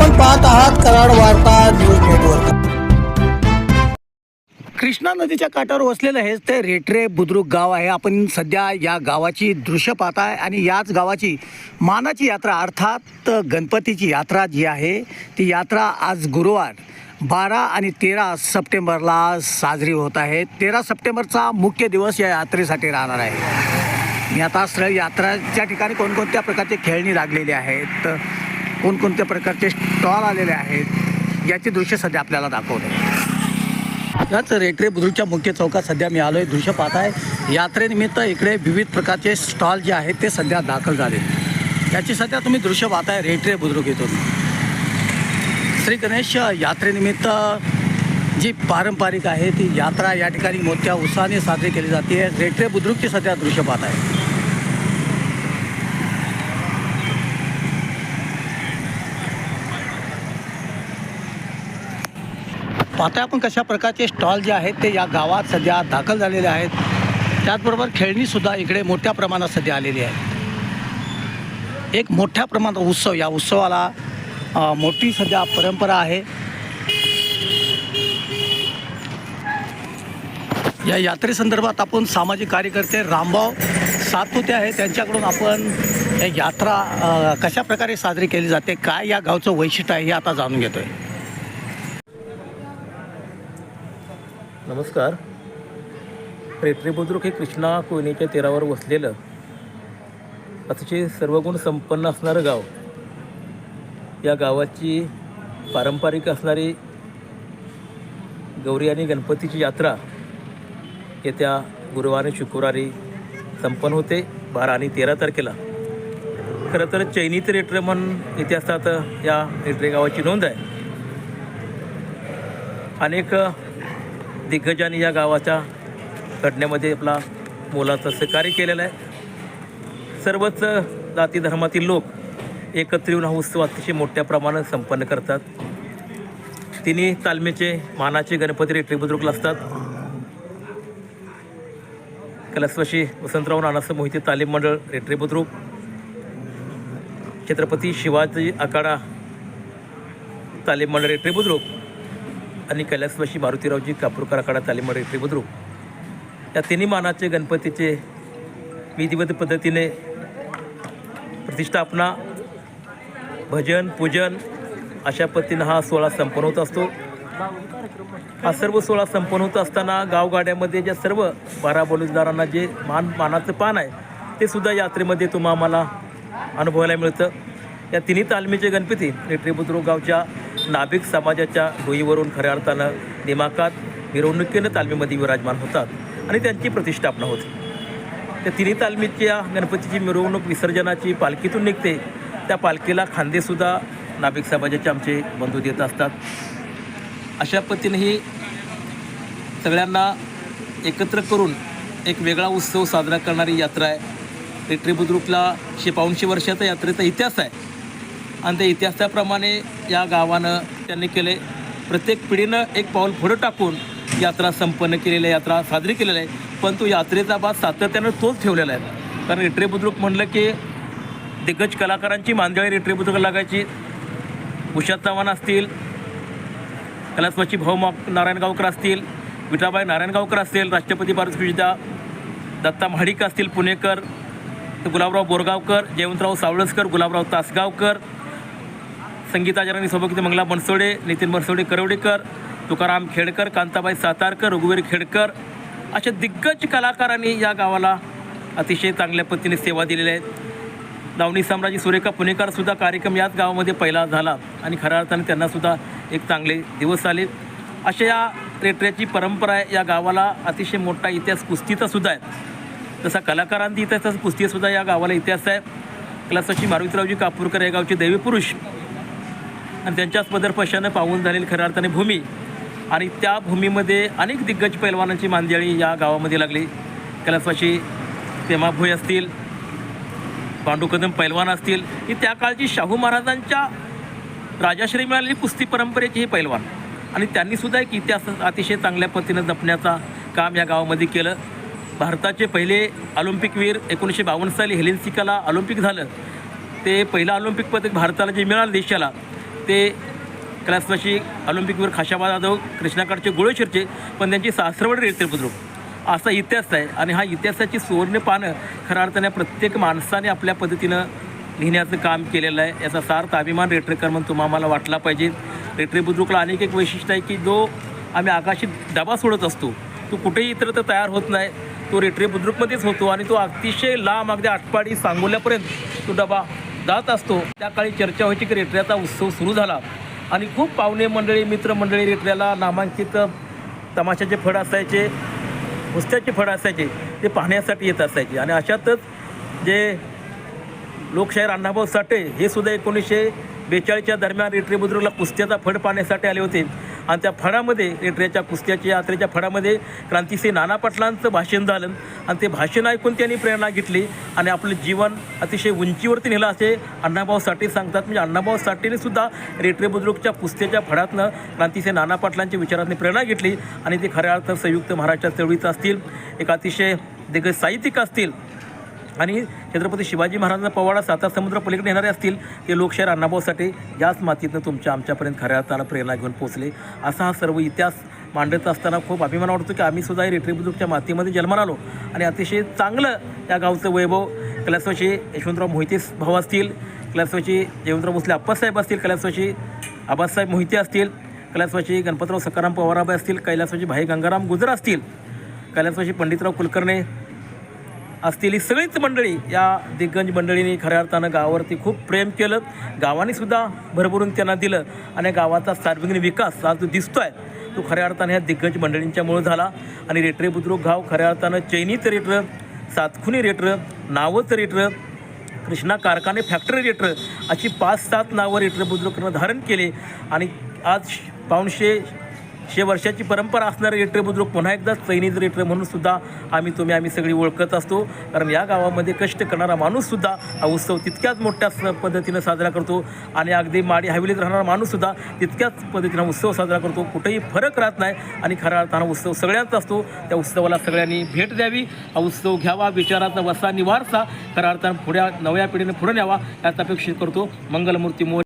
आपण पाहत आहात कराड वार्ता न्यूज नेटवर्क. कृष्णा नदीच्या काठावर वसलेलं हेच ते रेटरे बुद्रुक गाव आहे. आपण सध्या या गावाची दृश्य पाहत आहे आणि याच गावाची मानाची यात्रा अर्थात गणपतीची यात्रा जी आहे ती यात्रा आज गुरुवार बारा आणि तेरा सप्टेंबरला साजरी होत आहे. तेरा सप्टेंबरचा मुख्य दिवस या यात्रेसाठी राहणार आहे. मी आता स्थळ यात्राच्या ठिकाणी कोणकोणत्या प्रकारचे खेळणी लागलेली आहेत कोणकोणत्या प्रकारचे स्टॉल आलेले आहेत याचे दृश्य सध्या आपल्याला दाखवते याच रेटरे बुद्रुकच्या मुख्य चौकात सध्या मी आलो आहे दृश्य पाहत आहे यात्रेनिमित्त इकडे विविध प्रकारचे स्टॉल जे आहेत ते सध्या दाखल झाले. याची सध्या तुम्ही दृश्य पाहताय रेटरे बुद्रुक इथून. श्री गणेश यात्रेनिमित्त जी पारंपरिक आहे ती यात्रा या ठिकाणी मोठ्या उत्साहाने साजरी केली जाते. रेटरे बुद्रुकची सध्या दृश्य पाहत आहे पाहताय आपण कशा प्रकारचे स्टॉल जे आहेत ते या गावात सध्या दाखल झालेले आहेत. त्याचबरोबर खेळणीसुद्धा इकडे मोठ्या प्रमाणात सध्या आलेली आहे एक मोठ्या प्रमाणात उत्सव या उत्सवाला मोठी सध्या परंपरा आहे. या यात्रेसंदर्भात आपण सामाजिक कार्यकर्ते रामभाव सातपुते आहे त्यांच्याकडून आपण यात्रा कशा प्रकारे साजरी केली जाते काय या गावचं वैशिष्ट्य आहे हे आता जाणून घेतोय. नमस्कार. रेटरे बुद्रुक हे कृष्णा कोयनेच्या तीरावर वसलेलं अतिशय सर्वगुण संपन्न असणारं गाव. या गावाची पारंपरिक असणारी गौरी आणि गणपतीची यात्रा येत्या गुरुवारी शुक्रवारी संपन्न होते बारा आणि तेरा तारखेला. खरं तर चैनीत रेटरे म्हणून इतिहासात या रेटरे गावाची नोंद आहे. अनेक दिग्गजांनी या गावाच्या घटनेमध्ये आपला मोलाचं सहकार्य केलेलं आहे. सर्वच जाती धर्मातील लोक एकत्र येऊन हा उत्सव अतिशय मोठ्या प्रमाणात संपन्न करतात. तिन्ही तालमीचे मानाचे गणपती रेटरी बुद्रुकला असतात कलस्वशी वसंतराव नानासह मोहिते तालीम मंडळ रेटरी बुद्रुक. छत्रपती शिवाजी आखाडा तालीम मंडळ रेटरी बुद्रुक. आणि कैलासवाशी मारुतीरावजी कापूरकर आखाडा तालीम मंडळ बुद्रुक. या तिन्ही मानाचे गणपतीचे विधिवत पद्धतीने प्रतिष्ठापना भजन पूजन अशा पद्धतीनं हा सोहळा संपन्न होत असतो. हा सर्व सोहळा संपन्न होत असताना गावगाड्यामध्ये ज्या सर्व बारा बलुजदारांना जे मान मानाचं पान आहे ते सुद्धा यात्रेमध्ये तुम्हा आम्हाला अनुभवायला मिळतं. या तिन्ही तालमीचे गणपती रेटरी बुद्रुक गावच्या नाभिक समाजाच्या डोईवरून खऱ्या अर्थानं दिमाकात मिरवणुकीनं तालमीमध्ये विराजमान होतात आणि त्यांची प्रतिष्ठापना होते. त्या तिन्ही तालमीच्या गणपतीची मिरवणूक विसर्जनाची पालखीतून निघते. त्या पालखीला खांदेसुद्धा नाभिक समाजाचे आमचे बंधू देत असतात. अशा पद्धतीनेही सगळ्यांना एकत्र करून एक वेगळा उत्सव साजरा करणारी यात्रा आहे. रेट्री बुद्रुकला शे पाऊणशे वर्षाचा यात्रेचा इतिहास आहे. आणि त्या इतिहासाप्रमाणे या गावानं त्यांनी केले. प्रत्येक पिढीनं एक पाऊल पुढं टाकून यात्रा संपन्न केलेली आहे यात्रा साजरी केलेली आहे. पण तो यात्रेचा भाग सातत्यानं तोच ठेवलेला आहे. कारण रेटरे बुद्रुक म्हणलं की दिग्गज कलाकारांची मांदियाळी रेटरे बुद्रुक लागायची. उषा चव्हाण असतील कलास्वाची भाऊ मा नारायणगावकर असतील विठाबाई नारायणगावकर असतील राष्ट्रपती पारितोषिकविजेता दत्ता महाडिक असतील पुणेकर गुलाबराव बोरगावकर जयवंतराव सावळसकर गुलाबराव तासगावकर संगीताचार्यांनी सौभाग्यवती मंगला बनसोडे नितीन बनसोडे करवडेकर तुकाराम खेडकर कांताबाई सातारकर रघुवीर खेडकर अशा दिग्गज कलाकारांनी या गावाला अतिशय चांगल्या पद्धतीने सेवा दिलेल्या आहेत लावणी साम्राज्य सुरेखा पुणेकर सुद्धा कार्यक्रम याच गावामध्ये पहिला झाला आणि खऱ्या अर्थाने त्यांनासुद्धा एक चांगले दिवस आले. अशा या रेटऱ्याची परंपरा आहे. या गावाला अतिशय मोठा इतिहास कुस्तीचासुद्धा आहे. तसा कलाकारांचा इतिहास तसा कुस्तीसुद्धा या गावाला इतिहास आहे. कलासची मारुतीरावजी कापूरकर या गावचे देवीपुरुष आणि त्यांच्याच पदरपशानं पाहून झालेली खऱ्या अर्थाने भूमी. आणि त्या भूमीमध्ये अनेक दिग्गज पैलवानांची मांदियाळी या गावामध्ये लागली. कैलासवाशी तेमाभोई असतील पांडू कदम पैलवान असतील ही त्या काळची शाहू महाराजांच्या राजाश्री मिळालेली कुस्ती परंपरेची हे पैलवान. आणि त्यांनीसुद्धा एक इतिहास अतिशय चांगल्या पद्धतीनं जपण्याचा काम या गावामध्ये केलं. भारताचे पहिले ऑलिम्पिकवीर एकोणीसशे बावन्न साली हेलेन्सिकाला ऑलिम्पिक झालं. ते पहिलं ऑलिम्पिक पदक भारताला जे मिळालं देशाला ते ते ऑलिम्पिकवर खाशाबा जाधव कृष्णाकडचे गोळेश्वरचे पण त्यांची सासरवड रेडते बुद्रुक असा इतिहास आहे आणि हा इतिहासाची सुवर्ण पानं खऱ्या अर्थाने प्रत्येक माणसाने आपल्या पद्धतीनं लिहिण्याचं काम केलेलं आहे. याचा सार्थ अभिमान रेटरेकर म्हणून तुम्हा आम्हाला वाटला पाहिजे. रेटरे बुद्रुकला अनेक एक वैशिष्ट्य आहे की जो आम्ही आकाशी डबा सोडत असतो तो कुठेही इतर तर तयार होत नाही. तो रेटरे बुद्रुकमध्येच होतो आणि तो अतिशय लांब अगदी आटपाडी सांगोल्यापर्यंत तो डबा जात असतो. त्या काळी चर्चा व्हायची की रेटऱ्याचा उत्सव सुरू झाला. आणि खूप पाहुणे मंडळी मित्रमंडळी रेटऱ्याला नामांकित तमाशाचे फळ असायचे कुस्त्याचे फळ असायचे ते पाहण्यासाठी येत असायचे. आणि अशातच जे लोकशाहीर अण्णाभाऊ साठे हे सुद्धा एकोणीसशे बेचाळीसच्या दरम्यान रेटरे बुद्रुकला कुस्त्याचा फड पाहण्यासाठी आले होते. आणि त्या फळामध्ये रेट्रेच्या कुस्त्याच्या यात्रेच्या फळामध्ये क्रांतिसिंह नाना पाटलांचं भाषण झालं. आणि ते भाषण ऐकून त्यांनी प्रेरणा घेतली आणि आपलं जीवन अतिशय उंचीवरती नेलं असे अण्णाभाऊ साठे सांगतात. म्हणजे अण्णाभाऊ साठेने सुद्धा रेट्रे बुद्रुकच्या कुस्त्याच्या फळातनं क्रांतिसिंह नाना पाटलांच्या विचारातून प्रेरणा घेतली. आणि ते खऱ्या अर्थ संयुक्त महाराष्ट्र चळवळीचं असतील एक अतिशय दिग्गज साहित्यिक असतील आणि छत्रपती शिवाजी महाराजांचा पवाडा साता समुद्र पलीकडे येणारे असतील ते लोकशाहीर अण्णाभाऊसाठी याच मातीतनं तुमच्या आमच्यापर्यंत खऱ्या अर्थानं प्रेरणा घेऊन पोचले असा हा सर्व इतिहास मांडत असताना खूप अभिमान वाटतो की आम्ही सुद्धा रेटरी बुद्रुकच्या मातीमध्ये जन्माला आलो. आणि अतिशय चांगलं त्या गावचं वैभव कैलासवाशी यशवंतराव मोहिते भाऊ असतील कैलासवाशी जयवंतराव भोसले अप्पासाहेब असतील कैलासवाशी आबासाहेब मोहिते असतील कैलासवाशी गणपतराव सकाराम पवाराबाई असतील कैलासवाची भाई गंगाराम गुजर असतील कैलासवाशी पंडितराव कुलकर्णे असलेली सगळीच मंडळी या दिग्गज मंडळींनी खऱ्या अर्थानं गावावरती खूप प्रेम केलं. गावानेसुद्धा भरभरून त्यांना दिलं आणि गावाचा सार्वजनिक विकास आज जो दिसतो आहे तो खऱ्या अर्थानं ह्या दिग्गज मंडळींच्यामुळे झाला. आणि रेटरे बुद्रुक गाव खऱ्या अर्थानं चैनीत रेटर सातखुनी रेटर नावच रेटर कृष्णा कारखाने फॅक्टरी रेटर अशी पाच सात नावं रेटर बुद्रुकनं धारण केले. आणि आज पाऊणशे शे वर्षाची परंपरा असणारे रेट्रे बुद्रुक पुन्हा एकदा चैनीज रेट्रे म्हणून सुद्धा आम्ही तुम्ही आम्ही सगळी ओळखत असतो. कारण या गावामध्ये कष्ट करणारा माणूससुद्धा हा उत्सव तितक्याच मोठ्या पद्धतीनं साजरा करतो. आणि अगदी माडी हवेलीत राहणारा माणूससुद्धा तितक्याच पद्धतीनं उत्सव साजरा करतो. कुठेही फरक राहत नाही. आणि खऱ्या अर्थानं उत्सव सगळ्यांचा असतो. त्या उत्सवाला सगळ्यांनी भेट द्यावी. हा उत्सव घ्यावा. विचाराचा वसा निवारसा. खऱ्या अर्थानं पुढ्या नव्या पिढीने पुढे न्यावा. यात अपेक्षित करतो. मंगलमूर्ती मोर